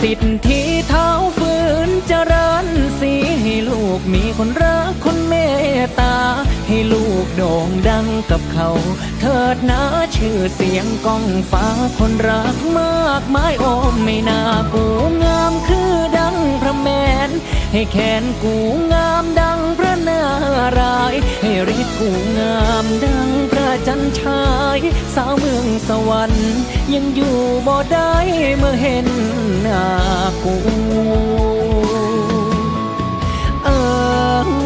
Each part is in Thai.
สิทธิเท้าฝืนเจริญสีให้ลูกมีคนรักคนเมตตา ให้ลูกโด่งดังกับเขา เถิดนะชื่อเสียงก้องฟ้าคนรักมากมายโอมไม่น่ากูงามคือดังพระแมน ให้แขนกูงามดัง ร้าย ให้ฤทธิ์กูงามดังพระจันทราย สาวเมืองสวรรค์ ยังอยู่บ่ได้เมื่อเห็นหน้ากูเออ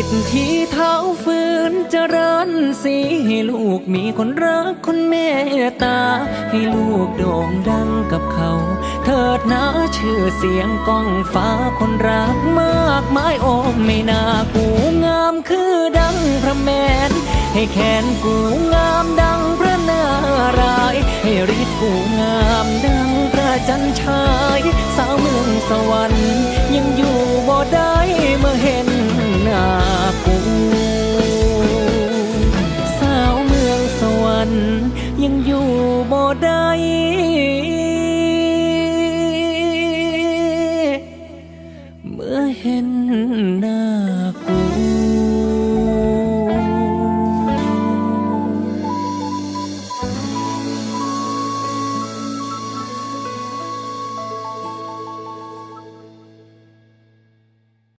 สิทธิ์ที่เท้าฝืนเจริญสีให้ลูกมีคนรักคนเมตตา ให้ลูกโด่งดังกับเขา เถิดนะชื่อเสียงก้องฟ้าคนรักมากมายโอมไม่น่ากูงามคือดังพระแมน ให้แขนกูงามดังพระนารายให้ฤทธิ์กูงามดังพระจันทรายสาวเมืองสวรรค์ เห็น